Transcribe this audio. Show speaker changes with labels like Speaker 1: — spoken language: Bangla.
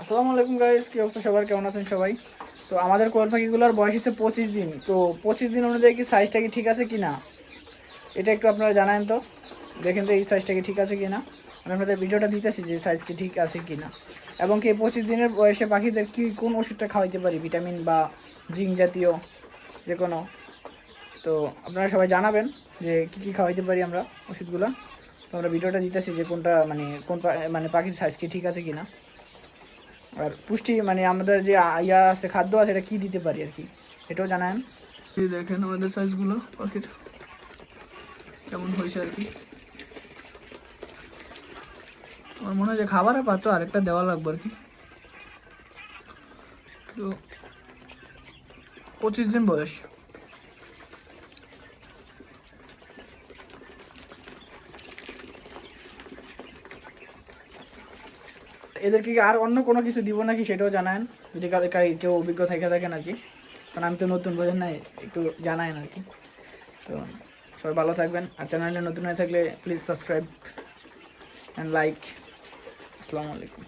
Speaker 1: আসসালামু আলাইকুম গাইস কি অবস্থা সবার? কেমন আছেন সবাই? তো আমাদের কোয়েল পাখিগুলোর বয়স হচ্ছে পঁচিশ দিন। তো পঁচিশ দিন অনুযায়ী কি সাইজটা কি ঠিক আছে কি না এটা একটু আপনারা জানান তো। দেখেন তো এই সাইজটা কি ঠিক আছে কি না আমি আপনাদের ভিডিওটা দিতেছি যে সাইজ কি ঠিক আছে কি না এবং কি পঁচিশ দিনের বয়সে পাখিদের কি, কোন ওষুধটা খাওয়াইতে পারি? ভিটামিন বা জিঙ্ক জাতীয় যে কোনো তো আপনারা সবাই জানাবেন যে কী কী খাওয়াইতে পারি আমরা ওষুধগুলো। তো আমরা ভিডিওটা দিতেছি যে কোনটা মানে কোন মানে পাখির সাইজ কি ঠিক আছে কি না আর পুষ্টি মানে আমাদের যে ইয়া আছে, খাদ্য আছে, এটা কি দিতে পারি আর কি? এটাও জানান। দেখেন আমাদের সাইজগুলো পাখির কেমন হয়েছে আর কি? আমার মনে হয় যে খাবারে পাতো আরেকটা দেওয়া লাগবে আর কি। তো পঁচিশ দিন বয়স। এদেরকে আর অন্য কোনো কিছু দিব নাকি সেটাও জানান? যদি কেউ অভিজ্ঞ থেকে থাকেন আর কি। কারণ আমি তো নতুন, বোঝেন না একটু জানায়েন আর কি। তো সবাই ভালো থাকবেন। আর চ্যানেলে নতুন হয়ে থাকলে প্লিজ সাবস্ক্রাইব অ্যান্ড লাইক আসসালামু আলাইকুম।